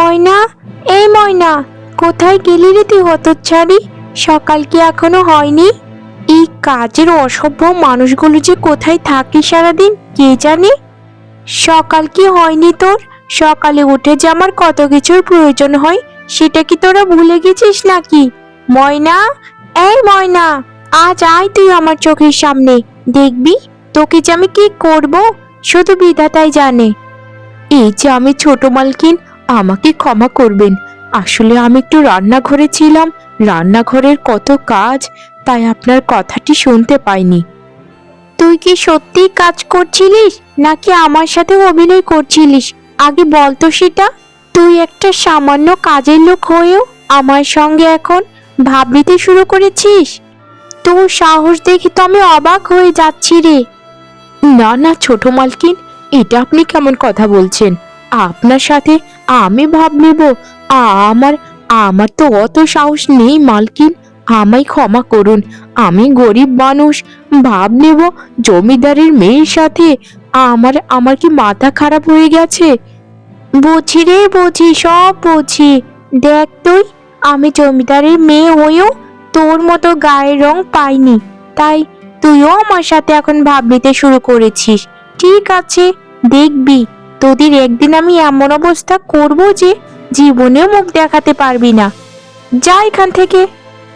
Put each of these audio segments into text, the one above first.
ময়না? এই ময়না, কোথায় গেলি রে তুই হতচ্ছাড়ি? সকাল কি এখনও হয়নি? এই কাজের অসভ্য মানুষগুলো যে কোথায় থাকে সারাদিন, কে জানে? সকাল কি হয়নি তোর? সকালে উঠে যে আমার কত কিছুর প্রয়োজন হয়, সেটা কি তোরা ভুলে গেছিস নাকি? ময়না? এই ময়না, আজ আয় তুই আমার চোখের সামনে, দেখবি তোকে যে আমি কি করব? শুধু বিধাতাই জানে। এই যে আমি ছোট মালকিন আমাকে ক্ষমা করবেন। আসলে আমি একটু রান্নাঘরে ছিলাম, রান্নাঘরের কত কাজ, তাই আপনার কথাটি শুনতে পাইনি। তুই কি সত্যি কাজ করছিলিস, নাকি আমার সাথে অভিনয় করছিলিস? আগে বল তো সেটা। তুই একটা সামান্য কাজের লোক হয়েও আমার সঙ্গে এখন ভাব নিতে শুরু করেছিস? তোর সাহস দেখে তো আমি অবাক হয়ে যাচ্ছি রে। না না, ছোট মালকিন, এটা আপনি কেমন কথা বলছেন? আপনার সাথে আমি ভাব নেব। আমার আমার তো অত সাহস নেই, মালকিন। আমায় ক্ষমা করুন, আমি গরিব মানুষ। ভাব নেব জমিদারের মেয়ের সাথে। আমার আমার কি মাথা খারাপ হয়ে গেছে? বুঝি রে, বুঝি, সব বুঝি। দেখ তুই, আমি জমিদারের মেয়ে হয়েও তোর মতো গায়ের রং পাইনি। তাই তুইও আমার সাথে এখন ভাব নিতে শুরু করেছিস। ঠিক আছে, দেখবি। তোদের একদিন আমি এমন অবস্থা করব যে জীবনেও মুখ দেখাতে পারবি না। যা এখান থেকে।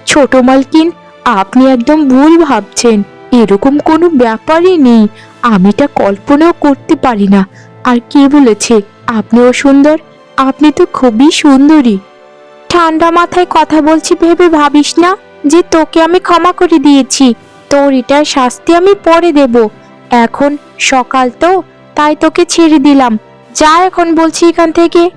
ছোট মালকিন, আপনি একদম ভুল ভাবছেন। এরকম কোনো ব্যাপারই নেই। আমি তা কল্পনাও করতে পারি না। আর কে বলেছে? আপনিও সুন্দর, আপনি তো খুবই সুন্দরী। ঠান্ডা মাথায় কথা বলছি ভেবে ভাবিস না যে তোকে আমি ক্ষমা করে দিয়েছি। তোর এটার শাস্তি আমি পরে দেব। এখন সকাল তো তাই তোকে ছেড়ে দিলাম। যা এখন বলছি এখান থেকে।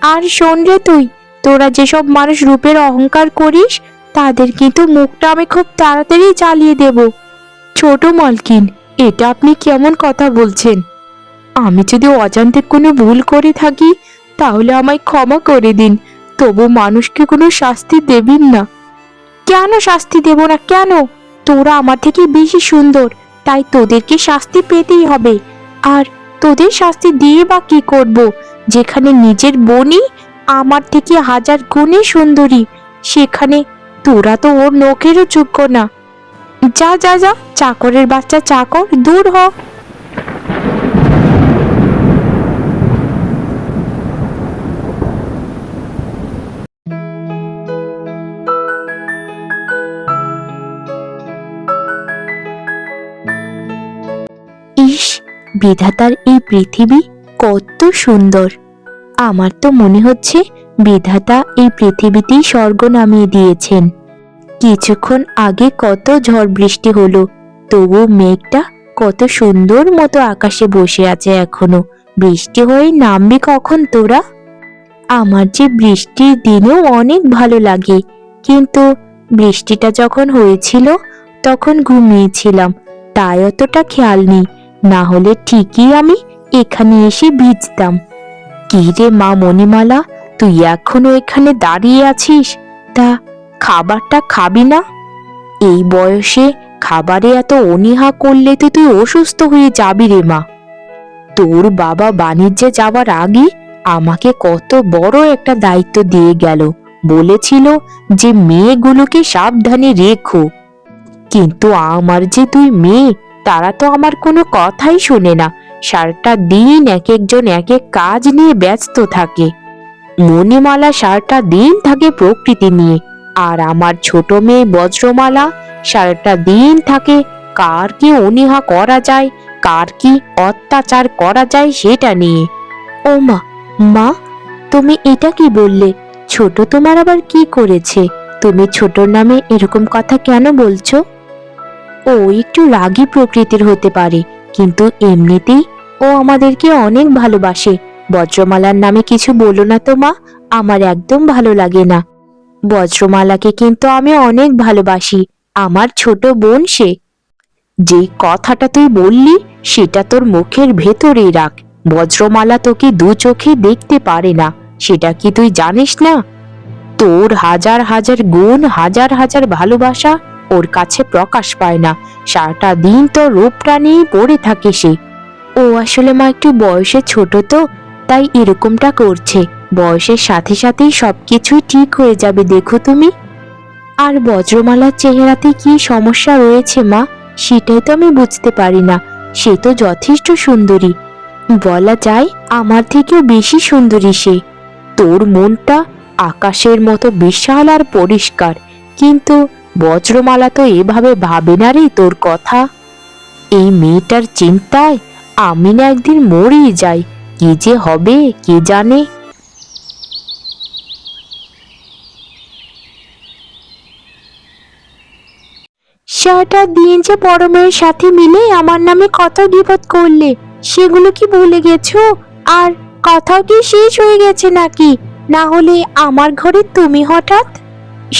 আর শোন রে তুই, তোরা যেসব মানুষ রূপের অহংকার করিস, তাদের কিন্তু মুখটা আমি খুব তাড়াতাড়ি চালিয়ে দেব। ছোট মালকিন, এটা আপনি কেমন কথা বলছেন? আমি যদি অজান্তে কোনো ভুল করে থাকি, তাহলে আমায় ক্ষমা করে দিন। তবু মানুষকে কোনো শাস্তি দেবেন না। কেন শাস্তি দেব না? কেন? তোরা আমার থেকে বেশি সুন্দর, তাই তোদেরকে শাস্তি পেতেই হবে। আর তোদের শাস্তি দিয়ে বা কি করব? যেখানে নিজের বোনই আমার থেকে হাজার গুণে সুন্দরী, সেখানে তোরা তো ওর নখেরও যোগ্য না। যা যা যা, চাকরের বাচ্চা চাকর, দূর হ। বিধাতার এই পৃথিবী কত সুন্দর। আমার তো মনে হচ্ছে বিধাতা এই পৃথিবীতেই স্বর্গ নামিয়ে দিয়েছেন। কিছুক্ষণ আগে কত ঝড় বৃষ্টি হলো তবু মেঘটা কত সুন্দর মতো আকাশে বসে আছে এখনও। বৃষ্টি হয়ে নামবে কখন তোরা? আমার যে বৃষ্টির দিনেও অনেক ভালো লাগে, কিন্তু বৃষ্টিটা যখন হয়েছিল, তখন ঘুমিয়েছিলাম, তাই অতটা খেয়াল নেই। না হলে ঠিকই আমি এখানে এসে ভিজতাম। কি রে মা মণিমালা, তুই এখনও এখানে দাঁড়িয়ে আছিস? তা খাবারটা খাবি না? এই বয়সে খাবারে এত অনীহা করলে তো তুই অসুস্থ হয়ে যাবি রে মা। তোর বাবা বাণিজ্যে যাওয়ার আগে আমাকে কত বড় একটা দায়িত্ব দিয়ে গেল। বলেছিল যে মেয়েগুলোকে সাবধানে রেখো। কিন্তু আমার যে তুই মেয়ে তারা তো আমার কোনো কথাই শোনে না। সারাটা দিন এক একজন এক এক কাজ নিয়ে ব্যস্ত থাকে। মণিমালা সারাটা দিন থাকে প্রকৃতি নিয়ে। আর আমার ছোট মেয়ে বজ্রমালা সারাটা দিন থাকে কার কি অনীহা করা যায়, কার কি অত্যাচার করা যায় সেটা নিয়ে। ও মা মা, তুমি এটা কি বললে? ছোট তোমার আবার কি করেছে? তুমি ছোটর নামে এরকম কথা কেন বলছো? ও একটু রাগী প্রকৃতির হতে পারে, কিন্তু এমনিতেই ও আমাদেরকে অনেক ভালোবাসে। বজ্রমালার নামে কিছু বলো না তো মা, আমার একদম ভালো লাগে না। বজ্রমালাকে কিন্তু আমি অনেক ভালোবাসি, আমার ছোট বোন সে। যে কথাটা তুই বললি, সেটা তোর মুখের ভেতরেই রাখ। বজ্রমালা তোকে দু চোখে দেখতে পারে না, সেটা কি তুই জানিস না? তোর হাজার হাজার গুণ, হাজার হাজার ভালোবাসা ওর কাছে প্রকাশ পায় না। সারাটা দিন তো রূপটা নিয়েই পড়ে থাকে সে। ও আসলে মা একটু বয়সে ছোট তো, তাই এরকমটা করছে। বয়সের সাথে সাথেই সবকিছুই ঠিক হয়ে যাবে, দেখো তুমি। আর বজ্রমালার চেহারাতে কি সমস্যা রয়েছে মা, সেটাই তো আমি বুঝতে পারি না। সে তো যথেষ্ট সুন্দরী। বলা যায় আমার থেকেও বেশি সুন্দরী সে। তোর মনটা আকাশের মতো বিশাল আর পরিষ্কার। কিন্তু বজ্রমালা তো এভাবে ভাবে না রে তোর কথা। এই মেয়েটার চিন্তায় আমি না একদিন মরেই যাই, কি যে হবে, কে জানে? সারাটা দিন যে বড় মেয়ের সাথে মিলে আমার নামে কত বিপদ করলে, সেগুলো কি ভুলে গেছো? আর কথাও কি শেষ হয়ে গেছে নাকি? না হলে আমার ঘরে তুমি হঠাৎ?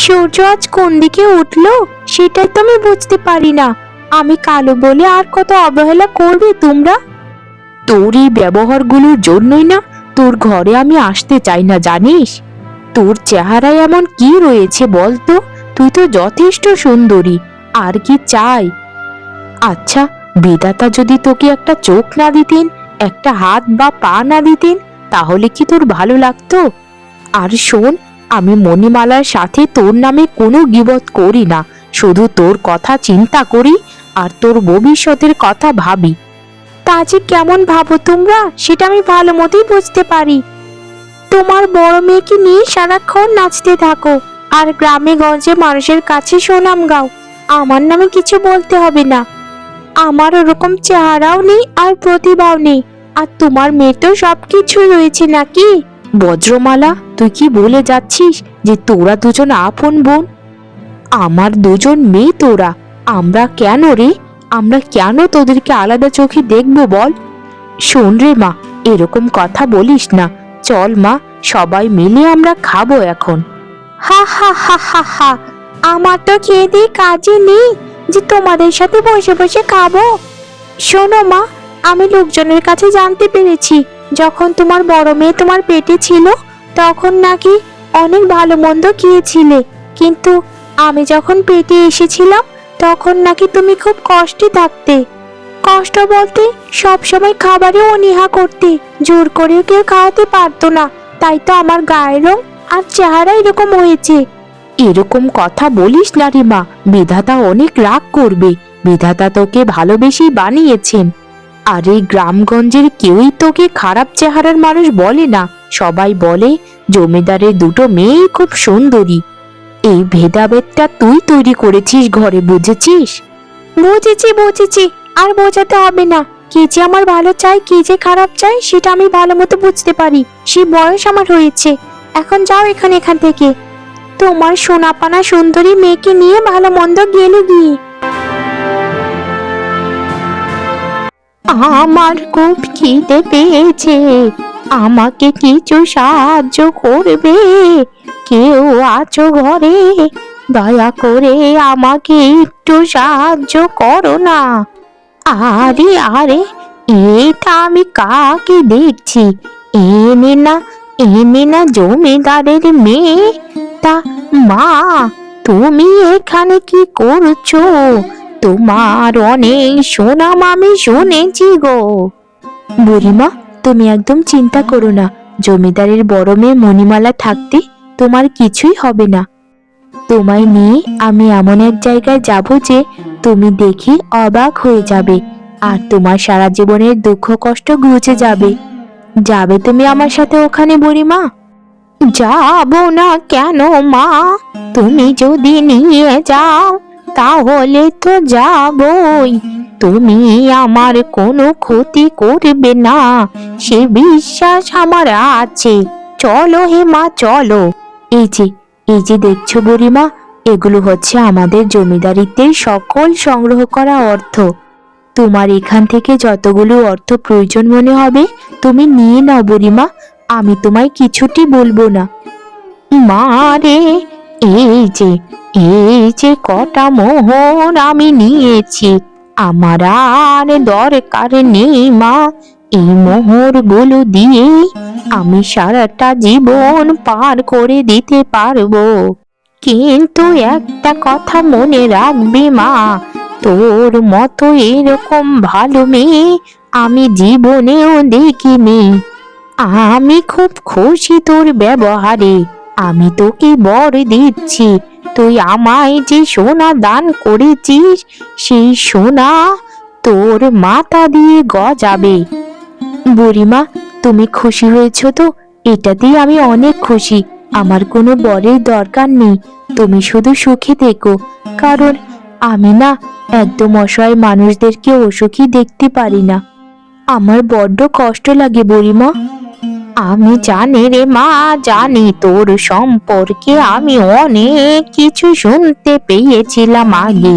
সূর্য আজ কোন দিকে উঠল সেটাই তো আমি বুঝতে পারি না। আমি কালো বলে আর কত অবহেলা করবে তোমরা? তোর এই ব্যবহারগুলোর জন্যই না তোর ঘরে আমি আসতে চাই না, জানিস? তোর চেহারায় এমন কি রয়েছে বলতো? তুই তো যথেষ্ট সুন্দরী, আর কি চাই? আচ্ছা বিধাতা যদি তোকে একটা চোখ না দিতেন, একটা হাত বা পা না দিতেন, তাহলে কি তোর ভালো লাগতো? আর শোন আমি মণিমালার সাথে তোর নামে কোনো গিবত করি না। শুধু তোর কথা চিন্তা করি আর তোর ভবিষ্যতের কথা ভাবি। তা যে কেমন ভাবো তোমরা, সেটা আমি ভালো মতোই বুঝতে পারি। তোমার বড় মেয়েকে নিয়ে সারাক্ষণ নাচতে থাকো আর গ্রামে গঞ্জে মানুষের কাছে সুনাম গাও। আমার নামে কিছু বলতে হবে না। আমার ওরকম চেহারাও নেই আর প্রতিভাও নেই। আর তোমার মেয়ে তো সবকিছু রয়েছে নাকি? বজ্রমালা, তুই কি বলে যাচ্ছিস যে তোরা দুজন আপন বোন? আমার দুজন মেয়ে তোরা, আমরা কেন রে? আমরা কেন তোদেরকে আলাদা চোখে দেখব বল? শোন রে মা, এরকম কথা বলিস না। চল মা, সবাই মিলে আমরা খাব এখন। হা হা হা হা হা। আমার তো খেয়ে দিয়ে কাজে নেই যে তোমাদের সাথে বসে বসে খাব। শোনো মা, আমি লোকজনের কাছে জানতে পেরেছি যখন তোমার বড় মেয়ে তোমার পেটে ছিল, তখন নাকি অনেক ভালো মন্দ খেয়েছিলে। কিন্তু আমি যখন পেটে এসেছিলাম, তখন নাকি তুমি খুব কষ্টে থাকতে। কষ্ট বলতে সব সময় খাবারে অনীহা করতে, জোর করেও কেউ খাওয়াতে পারতো না। তাই তো আমার গায়ের রং আর চেহারা এরকম হয়েছে। এরকম কথা বলিস না রে মা, বিধাতা অনেক রাগ করবে। বিধাতা তোকে ভালোবেসেই বানিয়েছেন। আর এই গ্রামগঞ্জের কেউই তোকে খারাপ চেহারার মানুষ বলে না। সবাই বলে, জমিদারের দুটো মেয়েই খুব সুন্দরী। এই ভেদাভেদটা তুই তৈরি করেছিস ঘরে, বুঝেছিস? বুঝেছি বুঝেছি, আর বোঝাতে হবে না। কে যে আমার ভালো চাই কে যে খারাপ চাই সেটা আমি ভালো মতো বুঝতে পারি। সে বয়স আমার হয়েছে। এখন যাও এখানে, এখান থেকে। তোমার সোনাপানা সুন্দরী মেয়েকে নিয়ে ভালো মন্দ গেলে গিয়ে আমার খুব খিদে পেয়েছে। আমাকে কিছু সাহায্য করবে। কেউ আছো ঘরে, দয়া করে আমাকে একটু সাহায্য করো না। আরে আরে, এটা আমি কাকে দেখছি? এনে না এনে না জমিদারের মেয়ে। তা, মা, তুমি এখানে কি করছ? তোমার অনেক সুনাম আমি শুনেছি গো। বুড়িমা, তুমি একদম চিন্তা করো না। জমিদারের বড় মেয়ে মণিমালা থাকতে তোমার কিছুই হবে না। তোমায় নিয়ে আমি এমন এক জায়গায় যাব যে তুমি দেখে অবাক হয়ে যাবে আর তোমার সারা জীবনের দুঃখ কষ্ট ঘুচে যাবে। যাবে তুমি আমার সাথে ওখানে বুড়িমা? যাব না কেন মা? তুমি যদি নিয়ে যাও তাহলে তো যাবই। তুমি আমার কোনো ক্ষতি করবে না। সে বিশ্বাস আমার আছে। চলো হে মা চলো। এই যে এই যে দেখছ বুড়িমা, এগুলো হচ্ছে আমাদের জমিদারিতে সকল সংগ্রহ করা অর্থ। তোমার এখান থেকে যতগুলো অর্থ প্রয়োজন মনে হবে, তুমি নিয়ে নাও বুড়িমা। আমি তোমায় কিছুটি বলব না। মা রে, এই যে এই যে কটা মোহর আমি নিয়েছি, আমার আর দরকার নেই মা। এই মোহরগুলো দিয়ে আমি সারাটা জীবন পার করে দিতে পারব। কিন্তু একটা কথা মনে রাখবি মা, তোর মতো এরকম ভালো মেয়ে আমি জীবনেও দেখিনি। আমি খুব খুশি তোর ব্যবহারে, আমি তোকে বর দিচ্ছি। তুই আমায় যে সোনা দান করেছিস, সেই সোনা তোর মাথা দিয়ে গজাবে। বুড়িমা, তুমি খুশি হয়েছো তো? এটাতেই আমি অনেক খুশি। আমার কোনো বরের দরকার নেই। তুমি শুধু সুখে থেকো। কারণ আমি না একদম অসহায় মানুষদেরকে অসুখী দেখতে পারি না। আমার বড্ড কষ্ট লাগে বুড়িমা। আমি জানি রে মা, জানি তোর সম্পর্কে আমি অনেক কিছু শুনতে পেয়েছিলাম আগে।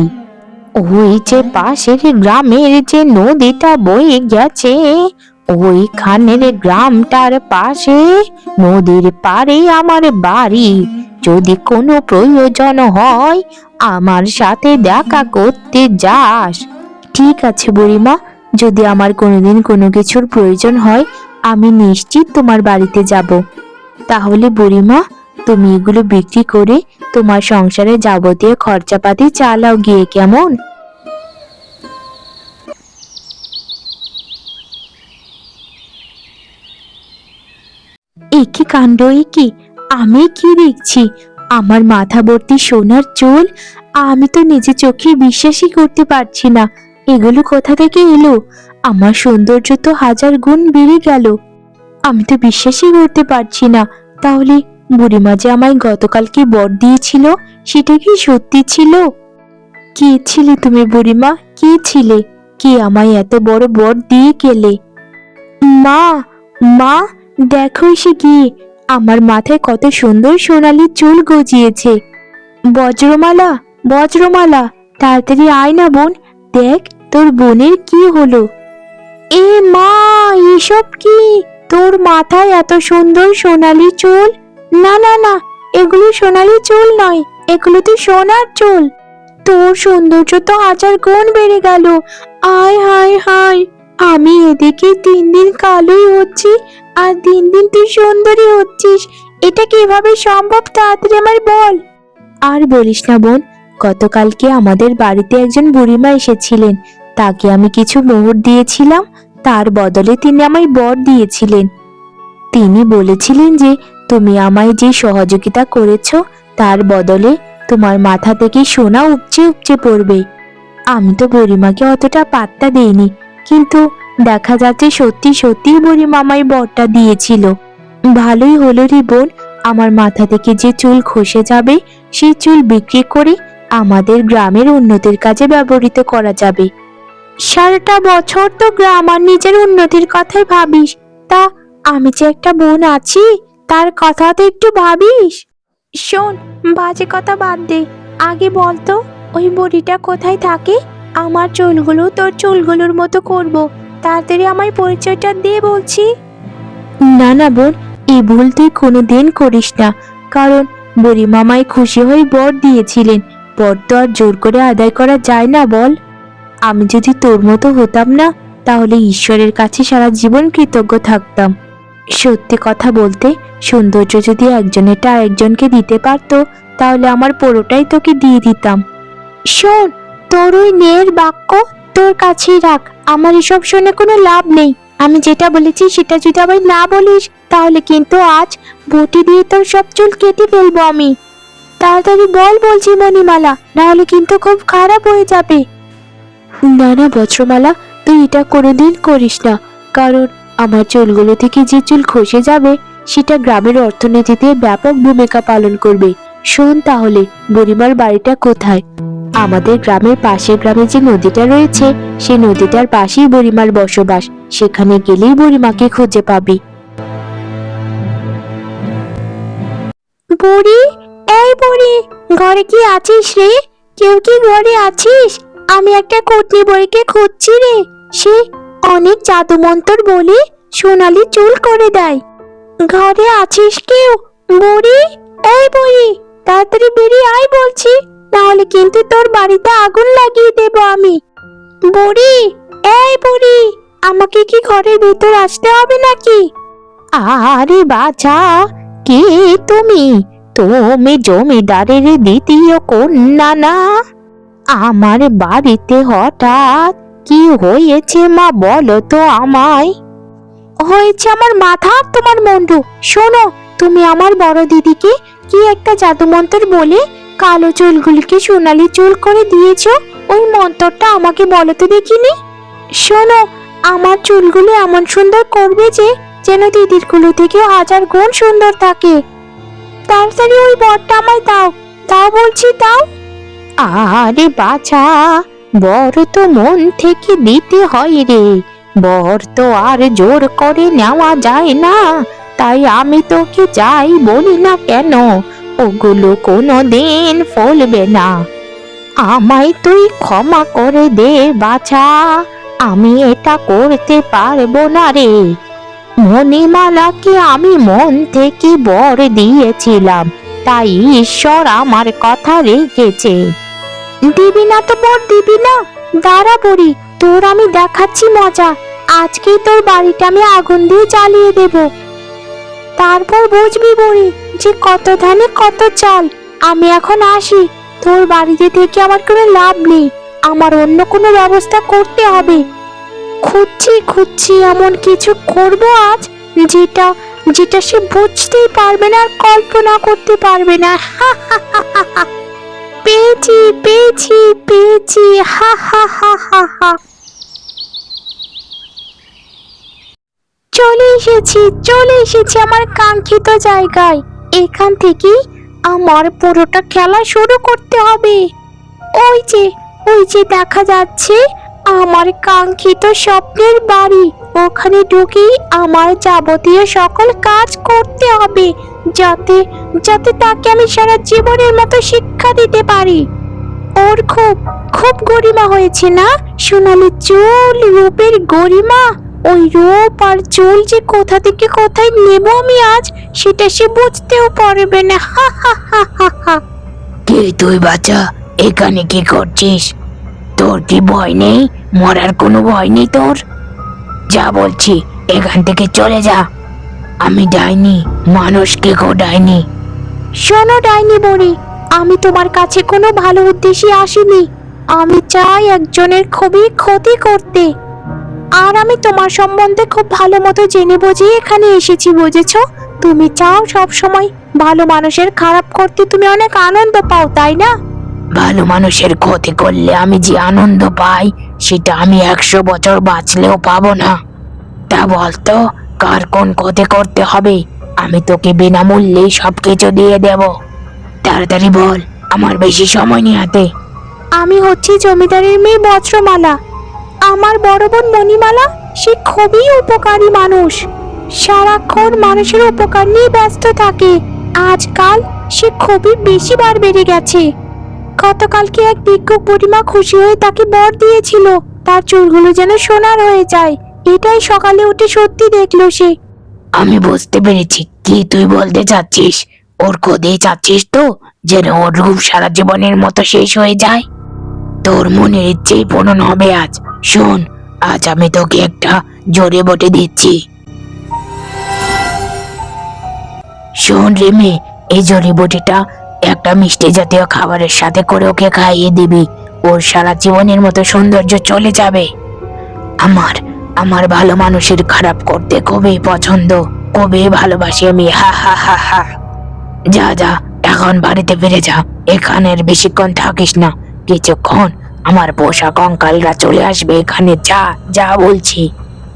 ওই যে পাশের গ্রামের যে নদীটা বয়ে গেছে, ওইখানের গ্রামটার পাশে নদীর পাড়ে আমার বাড়ি। যদি কোনো প্রয়োজন হয়, আমার সাথে দেখা করতে যাস। ঠিক আছে বুড়িমা, যদি আমার কোনোদিন কোনো কিছুর প্রয়োজন হয় আমি নিশ্চিত তোমার বাড়িতে যাব। তাহলে বুড়িমা, তুমি এগুলো বিক্রি করে তোমার সংসারে যাবতীয় খরচাপাতি চালাও গিয়ে কেমন? একি কাণ্ড একি, আমি কি দেখছি? আমার মাথা ভর্তি সোনার চুল আমি তো নিজে চোখে বিশ্বাসই করতে পারছি না। এগুলো কোথা থেকে এলো? আমার সৌন্দর্য তো হাজার গুণ বেড়ে গেল। আমি তো বিশ্বাসই করতে পারছি না। তাহলে বুড়িমা যে আমায় গতকালকে বর দিয়েছিল, সেটা কি সত্যি ছিল? কে ছিলে তুমি বুড়িমা? কে ছিলে? কে আমায় এত বড় বর দিয়ে গেলে? মা মা, দেখো সে কি আমার মাথায় কত সুন্দর সোনালি চুল গজিয়েছে। বজ্রমালা বজ্রমালা, তাড়াতাড়ি আয় না বোন, দেখ তোর বোনের কি হলো? এ মা, এসব কি? তোর মাথায় এত সুন্দর সোনালি চুল? না না না, এগুলো সোনালি চুল নয় এগুলো তো সোনার চুল। তোর সৌন্দর্য তো হাজার গুণ বেড়ে গেল। আয়, হায় হায়, আমি এদিকে দিন দিন কালোই হচ্ছি আর দিন দিন তুই সুন্দরী হচ্ছিস। এটা কীভাবে সম্ভব? তাড়াতাড়ি আমার বল। আর বলিস না বোন গতকালকে আমাদের বাড়িতে একজন বুড়িমা এসেছিলেন। তাকে আমি কিছু মোহর দিয়েছিলাম, তার বদলে তিনি আমায় বর দিয়েছিলেন। তিনি বলেছিলেন যে, তুমি আমায় যে সহযোগিতা করেছ, তার বদলে তোমার মাথা থেকে সোনা উপচে উপচে পড়বে। আমি তো বুড়িমাকে অতটা পাত্তা দেইনি, কিন্তু দেখা যাচ্ছে সত্যি সত্যি বুড়িমা আমায় বরটা দিয়েছিল। ভালোই হলো রে বোন আমার মাথা থেকে যে চুল খসে যাবে, সেই চুল বিক্রি করে আমাদের গ্রামের উন্নতির কাজে ব্যবহৃত করা যাবে। সারাটা বছর তো গ্রাম আর নিজের উন্নতির কথাই ভাবিস। তা আমি যে একটা বোন আছি, তার কথা তো একটু ভাবিস। শোন, বাজে কথা বাদ দে। আগে বলতো ওই বড়িটা কোথায় থাকে? আমার চুলগুলো তোর চুলগুলোর মতো করব। তাড়াতাড়ি আমায় পরিচয়টা দিয়ে বলছি। না না বোন এই ভুল তুই কোনো দিন করিস না। কারণ বুড়ি মামাই খুশি হয়ে বর দিয়েছিলেন। বর তো আর জোর করে আদায় করা যায় না, বল। আমি যদি তোর মতো হতাম না, তাহলে ঈশ্বরের কাছে সারা জীবন কৃতজ্ঞ থাকতাম। সত্যি কথা বলতে, সৌন্দর্য যদি একজনেরটা আরেকজনকে দিতে পারতো, তাহলে আমার পুরোটাই তোকে দিয়ে দিতাম। শোন, তোর ওই নের বাক্য, তোর কাছেই রাখ, আমার এসব শুনে কোনো লাভ নেই। আমি যেটা বলেছি, সেটা যদি আবার না বলিস, তাহলে কিন্তু আজ বটি দিয়ে তোর সব চুল কেটে ফেলব আমি। তাড়াতাড়ি বল বলছি, মণিমালা। নাহলে কিন্তু খুব খারাপ হয়ে যাবে। না না, বজ্রমালা, তুই এটা কোনোদিন করিস না। কারণ আমার চুলগুলো থেকে যে চুল খসে যাবে, সেটা গ্রামের অর্থনীতিতে ব্যাপক ভূমিকা পালন করবে। শোন তাহলে, বুড়িমার বাড়িটা কোথায়? আমাদের গ্রামের পাশের গ্রামে যে নদীটা রয়েছে, সেই নদীটার পাশেই বুড়িমার বসবাস। সেখানে গেলেই বুড়িমাকে খুঁজে পাবি। বুড়ি? এই বুড়ি, ঘরে কি আছিস রে? কেউ কি ঘরে আছিস? আমি একটা কুটনি বইকে খুঁজছি রে। সে অনেক জাদু মন্তর বলে সোনালি চুল করে দেয়। ঘরে আছিস কেউ? বুড়ি? এই বুড়ি, তাড়াতাড়ি বেরিয়ে আয় বলছি, নাহলে কিন্তু তোর বাড়িতে আগুন লাগিয়ে দেব আমি। বুড়ি, এই বুড়ি, আমাকে কি ঘরের ভিতর আসতে হবে নাকি? আরে বাছা, কে তুমি? তুমি জমিদারের দ্বিতীয় কন্যা না আমার বাড়িতে হঠাৎ কি হয়েছে মা বলো তো আমায়। হয়েছে আমার মাথা আর তোমার মুন্ডু। শোনো, তুমি আমার বড় দিদিকে কি একটা জাদু মন্ত্র বলে কালো চুলগুলিকে সোনালি চুল করে দিয়েছ? ওই মন্ত্রটা আমাকে বলো তো দেখিনি। শোনো, আমার চুলগুলো এমন সুন্দর করবে যে, যেন দিদিরগুলো থেকে হাজার গুণ সুন্দর থাকে। তাড়াতাড়ি ওই বরটা আমায় দাও। দাও বলছি, দাও। আরে বাছা, বর তো মন থেকে দিতে হয় রে। বর তো আর জোর করে নেওয়া যায় না। তাই আমি তোকে যাই বলি না কেন? ওগুলো কোনো দিন ফলবে না। আমায় তুই ক্ষমা করে দে, বাছা। আমি এটা করতে পারব না রে। মণিমালাকে আমি মন থেকে বর দিয়েছিলাম, তাই ঈশ্বর আমার কথা রেখেছে। দিবি না তো বর, দিবি না। দাঁড়া বড়ি, তোর আমি দেখাচ্ছি মজা। আজকেই তোর বাড়িটা আমি আগুন দিয়ে জ্বালিয়ে দেব। তারপর বুঝবি বড়ি, যে কত ধানে কত চাল। আমি এখন আসি, তোর বাড়িতে থেকে আমার কোনো লাভ নেই। আমার অন্য কোনো ব্যবস্থা করতে হবে। খুঁজছি খুঁজছি, এমন কিছু করব আজ যেটা যেটা সে বুঝতেই পারবে না কল্পনা করতে পারবে না। পেয়েছি পেয়েছি পেয়েছি। হা হা হা হা হা। চলে এসেছি চলে এসেছি আমার কাঙ্ক্ষিত জায়গায়। এখান থেকেই আমার পুরোটা খেলা শুরু করতে হবে। ওই যে ওই যে দেখা যাচ্ছে আমার কাঙ্ক্ষিত স্বপ্নের বাড়ি। ওখানে ঢুকেই আমার যাবতীয় সকল কাজ করতে হবে, যাতে যাতে তাকে আমি সারা জীবনের মতো শিক্ষা দিতে পারি। ওর খুব খুব গরিমা হয়েছে না? সোনালি চুল, রূপের গরিমা। ওই রূপ আর চুল যে কোথা থেকে কোথায় নেব আমি আজ, সেটা সে বুঝতেও পারবে না। হা হা হা হা হা। কে তুই বাচ্চা এখানে কি করছিস? তোর কি ভয় নেই? মরার কোনো ভয় নেই তোর? যা বলছি, এখান থেকে চলে যা। আমি ডাইনি, মানুষকে গো ডাইনি। শোনো ডাইনি বড়ি, আমি তোমার কাছে কোনো ভালো উদ্দেশ্যে আসিনি। আমি চাই একজনের খুবই ক্ষতি করতে। আর আমি তোমার সম্বন্ধে খুব ভালো মতো জেনে বুঝে এখানে এসেছি, বুঝেছ? তুমি চাও সব সময় ভালো মানুষের খারাপ করতে তুমি অনেক আনন্দ পাও, তাই না? ভালো মানুষের ক্ষতি করলে আমি যে আনন্দ পাই, সেটা আমি একশো বছর বাঁচলেও পাবো না। তা বলতো, কার কোন ক্ষতি করতে হবে? আমি তোকে বিনামূল্যেই সব কিছু দিয়ে দেব। তাড়াতাড়ি বল, আমার বেশি সময় নেই হাতে। আমি হচ্ছি জমিদারের মেয়ে বজ্রমালা। আমার বড় বোন মণিমালা, সে খুবই উপকারী মানুষ। সারাক্ষণ মানুষের উপকার নিয়ে ব্যস্ত থাকে। আজকাল সে খুবই বেশি বার বেড়ে গেছে। গতকালকে এক ভিক্ষুক বুড়িমা খুশি হয়ে তাকে বর দিয়েছিল। তার চুলগুলো যেন সোনার হয়ে যায়। এটাই সকালে উঠে সত্যি দেখল সে। আমি বুঝতে পেরেছি। কি তুই বলতে চাচ্ছিস? ওর কোদে চাচ্ছিস তো? যেন ওর রূপ সারা জীবনের মতো শেষ হয়ে যায়। তোর মনের ইচ্ছেই পূরণ হবে আজ। শোন, আজ আমি তোকে একটা জোরে বটে দিচ্ছি। শোন রে এই জড়িবটিটা একটা মিষ্টি জাতীয় খাবারের সাথে করে ওকে খাইয়ে দিবি। ওর সারা জীবনের মতো সৌন্দর্য চলে যাবে। আমার আমার ভালো মানুষের খারাপ করতে খুবই পছন্দ। খুবই ভালোবাসি আমি। হা হা হা হা। যা যা, এখন বাড়িতে ফিরে যা। এখানের বেশিক্ষণ থাকিস না। কিছুক্ষণ আমার পোষা কঙ্কালরা চলে আসবে এখানে। যা যা বলছি।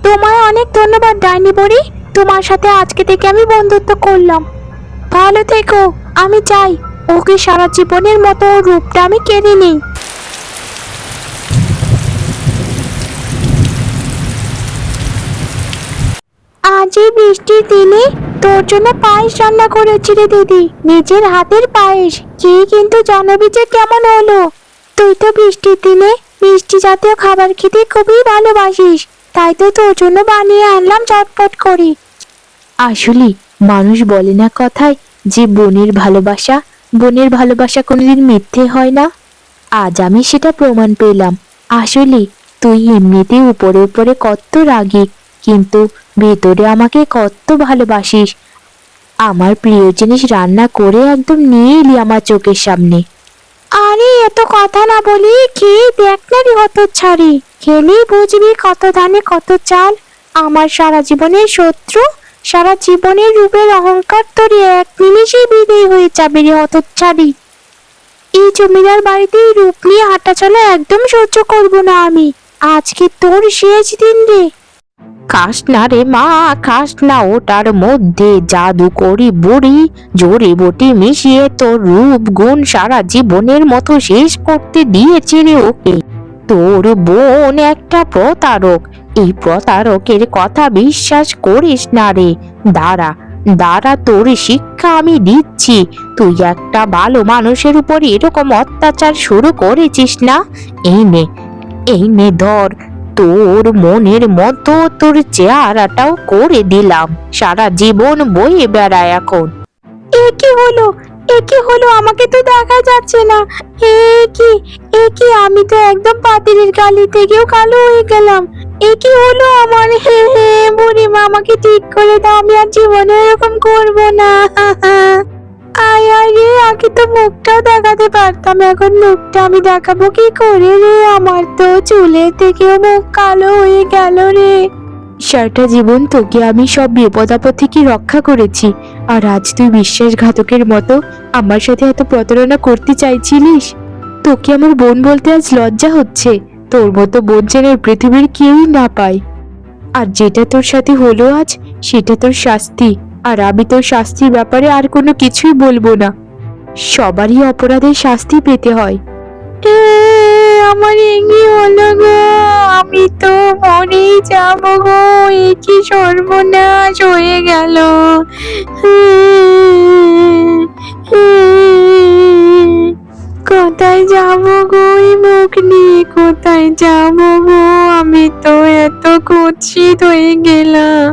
তোমায় অনেক ধন্যবাদ, ডাইনি বড়ি। তোমার সাথে আজকে থেকে আমি বন্ধুত্ব করলাম। ভালো থেকো, আমি চাই। ওকে সারা জীবনের মতো রূপটা আমি কেড়ে নিই। আজ বৃষ্টির দিনে তোর জন্য পায়েস রান্না করেছি রে দিদি। নিজের হাতের পায়েস। কি কিন্তু জানাবি যে কেমন হলো। তুই তো বৃষ্টির দিনে মিষ্টি জাতীয় খাবার খেতে খুবই ভালোবাসিস। তাই তো তোর জন্য বানিয়ে আনলাম চটপট করে। আসলে মানুষ বলে না কথায় যে বোনের ভালোবাসা বোনের ভালোবাসা কোনোদিন মিথ্যে হয় না। আজ আমি সেটা প্রমাণ পেলাম। আসলে, তুই এমনিতে উপরে উপরে কত রাগি, কিন্তু ভেতরে আমাকে কত ভালোবাসিস। আমার প্রিয় জিনিস রান্না করে একদম নিয়ে এলি আমার চোখের সামনে। আরে, এত কথা না বলি খেয়ে দেখ না রে হত ছাড়ি? খেলেই বুঝবি কত ধানে কত চাল? আমার সারা জীবনের শত্রু? সারা জীবনের রূপের অহংকার তোর এক নিমিষেই বিদেয় হয়ে যাবে রে হতচ্ছাড়ি। এই জমিদার বাড়িতে রূপ নিয়ে হাঁটা চলা একদম সহ্য করব না আমি। আজকে তোর শেষ দিন রে। খাস না রে মা, খাস না ওটার মধ্যে জাদু করি বুড়ি। জড়ি বটি মিশিয়ে তোর রূপ গুণ সারা জীবনের মতো শেষ করতে দিয়েছে রে ওকে। তোর বোন একটা প্রতারক এই প্রতারকের কথা বিশ্বাস করিস না রে। দাঁড়া দাঁড়া, তোর শিক্ষা আমি দিচ্ছি। তুই একটা ভালো মানুষের উপর এরকম অত্যাচার শুরু করেছিস না? এই নে এই নে ধর, তোর মনের মতো তোর চেহারাটাও করে দিলাম। সারা জীবন বয়ে বেড়ায় এখন। এ কি হলো? এ কি হলো? আমাকে তো দেখা যাচ্ছে না। এ কি? এ কি? আমি তো একদম পাতিলের কালি থেকেও কালো হয়ে গেলাম। এ কি হলো আমার? হে হে, বুড়িমা, আমাকে ঠিক করে দাও। আমি আর জীবনে এরকম করব না। আয় আয় রে, আগে তো মুখটাও দেখাতে পারতাম। এখন মুখটা আমি দেখাবো কি করে রে? আমার তো চুলের থেকেও মুখ কালো হয়ে গেল রে। সারাটা জীবন তোকে আমি সব বিপদ আপদ থেকে রক্ষা করেছি। আর আজ তুই বিশ্বাসঘাতকের মতো আমার সাথে এত প্রতারণা করতে চাইছিলিস? তোকে আমার বোন বলতে আজ লজ্জা হচ্ছে। তোর মতো বোন যেন পৃথিবীর কেউই না পায়। আর যেটা তোর সাথে হলো আজ, সেটা তোর শাস্তি। আর আমি তোর শাস্তির ব্যাপারে আর কোনো কিছুই বলব না। সবারই অপরাধের শাস্তি পেতে হয়। আমার এগি হলো গো, আমি তো মরেই যাব গো, এ কি সর্বনাশ হয়ে গেল। কোথায় যাব গো এই মুখ নিয়ে কোথায় যাব গো, আমি তো এত কুৎসিত হয়ে গেলাম।